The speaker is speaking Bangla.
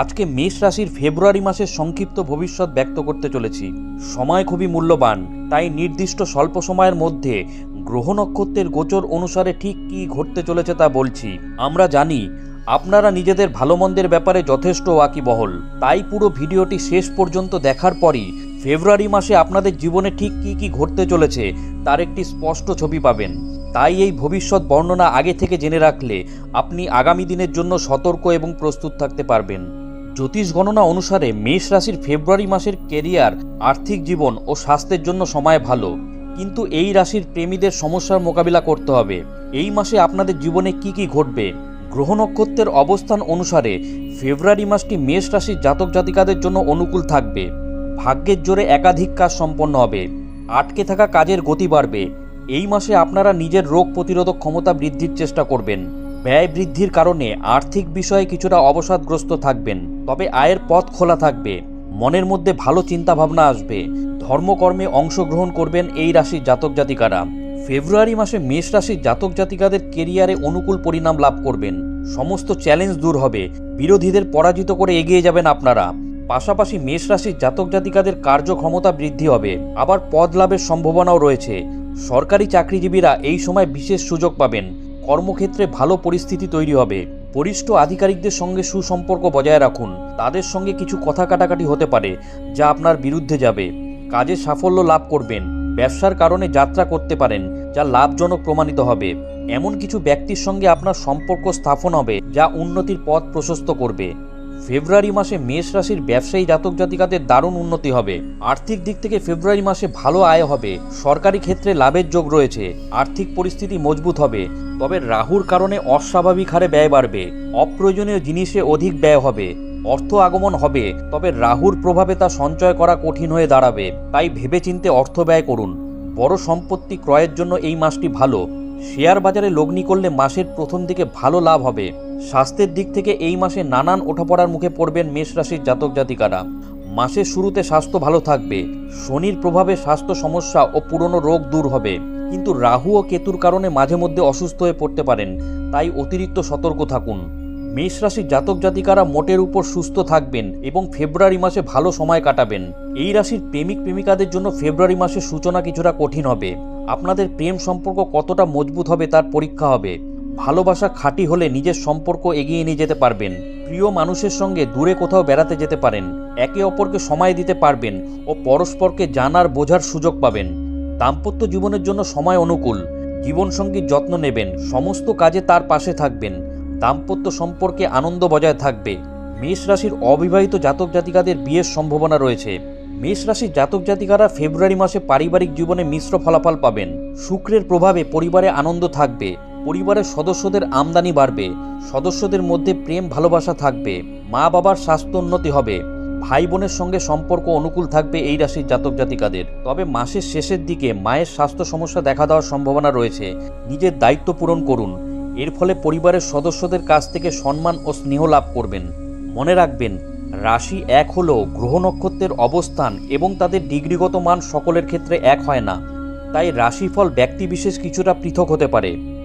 আজকে মেষ রাশির ফেব্রুয়ারি মাসের সংক্ষিপ্ত ভবিষ্যৎ ব্যক্ত করতে চলেছি। সময় খুবই মূল্যবান, তাই নির্দিষ্ট স্বল্প সময়ের মধ্যে গ্রহ নক্ষত্রের গোচর অনুসারে ঠিক কী ঘটতে চলেছে তা বলছি। আমরা জানি, আপনারা নিজেদের ভালো মন্দের ব্যাপারে যথেষ্ট ওয়াকিবহল। তাই পুরো ভিডিওটি শেষ পর্যন্ত দেখার পরই ফেব্রুয়ারি মাসে আপনাদের জীবনে ঠিক কী কী ঘটতে চলেছে, তার একটি স্পষ্ট ছবি পাবেন। তাই এই ভবিষ্যৎ বর্ণনা আগে থেকে জেনে রাখলে আপনি আগামী দিনের জন্য সতর্ক এবং প্রস্তুত থাকতে পারবেন। জ্যোতিষ গণনা অনুসারে মেষ রাশির ফেব্রুয়ারি মাসের কেরিয়ার, আর্থিক জীবন ও স্বাস্থ্যের জন্য সময় ভালো। কিন্তু এই রাশির প্রেমীদের সমস্যার মোকাবিলা করতে হবে। এই মাসে আপনাদের জীবনে কি কি ঘটবে? গ্রহ নক্ষত্রের অবস্থান অনুসারে ফেব্রুয়ারি মাসটি মেষ রাশির জাতক জাতিকাদের জন্য অনুকূল থাকবে। ভাগ্যের জোরে একাধিক কাজ সম্পন্ন হবে। আটকে থাকা কাজের গতি বাড়বে। এই মাসে আপনারা নিজের রোগ প্রতিরোধক ক্ষমতা বৃদ্ধির চেষ্টা করবেন। ব্যয় বৃদ্ধির কারণে আর্থিক বিষয়ে কিছুটা অবসাদগ্রস্ত থাকবেন। তবে আয়ের পথ খোলা থাকবে, মনের মধ্যে ভালো চিন্তা ভাবনা আসবে, ধর্মকর্মে অংশগ্রহণ করবেন এই রাশির জাতক জাতিকারা। ফেব্রুয়ারি মাসে মেষ রাশির জাতক জাতিকাদের কেরিয়ারে অনুকূল পরিণাম লাভ করবেন, সমস্ত চ্যালেঞ্জ দূর হবে, বিরোধীদের পরাজিত করে এগিয়ে যাবেন আপনারা। পাশাপাশি মেষ রাশির জাতক জাতিকাদের কার্যক্ষমতা বৃদ্ধি হবে, আবার পদ লাভের সম্ভাবনাও রয়েছে। সরকারি চাকরিজীবীরা এই সময় বিশেষ সুযোগ পাবেন, কর্মক্ষেত্রে ভালো পরিস্থিতি তৈরি হবে। বরিষ্ঠ আধিকারিকদের সঙ্গে সুসম্পর্ক বজায় রাখুন। তাদের সঙ্গে কিছু কথা কাটাকাটি হতে পারে, যা আপনার বিরুদ্ধে যাবে। কাজে সাফল্য লাভ করবেন। ব্যবসার কারণে যাত্রা করতে পারেন, যা লাভজনক প্রমাণিত হবে। এমন কিছু ব্যক্তির সঙ্গে আপনার সম্পর্ক স্থাপন হবে, যা উন্নতির পথ প্রশস্ত করবে। ফেব্রুয়ারি মাসে মেষ রাশির ব্যবসায়ী জাতক জাতিকাদের দারুণ উন্নতি হবে। আর্থিক দিক থেকে ফেব্রুয়ারি মাসে ভালো আয় হবে। সরকারি ক্ষেত্রে লাভের যোগ রয়েছে। আর্থিক পরিস্থিতি মজবুত হবে। তবে রাহুর কারণে অস্বাভাবিক হারে ব্যয় বাড়বে। অপ্রয়োজনীয় জিনিসে অধিক ব্যয় হবে। অর্থ আগমন হবে। তবে রাহুর প্রভাবে তা সঞ্চয় করা কঠিন হয়ে দাঁড়াবে। তাই ভেবেচিন্তে অর্থ ব্যয় করুন। বড় সম্পত্তি ক্রয়ের জন্য এই মাসটি ভালো। শেয়ার বাজারে লগ্নি করলে মাসের প্রথম দিকে ভালো লাভ হবে। স্বাস্থ্যের দিক থেকে এই মাসে নানান ওঠাপড়ার মুখে পড়বেন মেষ রাশির জাতক জাতিকারা। মাসের শুরুতে স্বাস্থ্য ভালো থাকবে, শনির প্রভাবে স্বাস্থ্য সমস্যা ও পুরনো রোগ দূর হবে। কিন্তু রাহু ও কেতুর কারণে মাঝে মধ্যে অসুস্থ হয়ে পড়তে পারেন, তাই অতিরিক্ত সতর্ক থাকুন। মেষ রাশির জাতক জাতিকারা মোটের উপর সুস্থ থাকবেন এবং ফেব্রুয়ারি মাসে ভালো সময় কাটাবেন। এই রাশির প্রেমিক প্রেমিকাদের জন্য ফেব্রুয়ারি মাসের সূচনা কিছুটা কঠিন হবে। আপনাদের প্রেম সম্পর্ক কতটা মজবুত হবে তার পরীক্ষা হবে। ভালোবাসা খাঁটি হলে নিজের সম্পর্ক এগিয়ে নিয়ে যেতে পারবেন। প্রিয় মানুষের সঙ্গে দূরে কোথাও বেড়াতে যেতে পারেন। একে অপরকে সময় দিতে পারবেন ও পরস্পরকে জানার, বোঝার সুযোগ পাবেন। দাম্পত্য জীবনের জন্য সময় অনুকূল। জীবনসঙ্গীর যত্ন নেবেন। সমস্ত কাজে তার পাশে থাকবেন। দাম্পত্য সম্পর্কে আনন্দ বজায় থাকবে। মেষ রাশির অবিবাহিত জাতক জাতিকাদের বিয়ের সম্ভাবনা রয়েছে। মেষ রাশির জাতক জাতিকারা ফেব্রুয়ারি মাসে পারিবারিক জীবনে মিশ্র ফলাফল পাবেন। শুক্রের প্রভাবে পরিবারে আনন্দ থাকবে। পরিবারের সদস্যদের আমদানি বাড়বে, সদস্যদের মধ্যে প্রেম, ভালোবাসা থাকবে, মা বাবার স্বাস্থ্য উন্নতি হবে, ভাই বোনের সঙ্গে সম্পর্ক অনুকূল থাকবে এই রাশির জাতক জাতিকাদের। তবে মাসের শেষের দিকে মায়ের স্বাস্থ্য সমস্যা দেখা দেওয়ার সম্ভাবনা রয়েছে, নিজের দায়িত্ব পূরণ করুন, এর ফলে পরিবারের সদস্যদের কাছ থেকে সম্মান ও স্নেহ লাভ করবেন। মনে রাখবেন, রাশি এক হলেও গ্রহ নক্ষত্রের অবস্থান এবং তাদের ডিগ্রিগত মান সকলের ক্ষেত্রে এক হয় না, তাই রাশিফল ব্যক্তিবিশেষ কিছুটা পৃথক হতে পারে।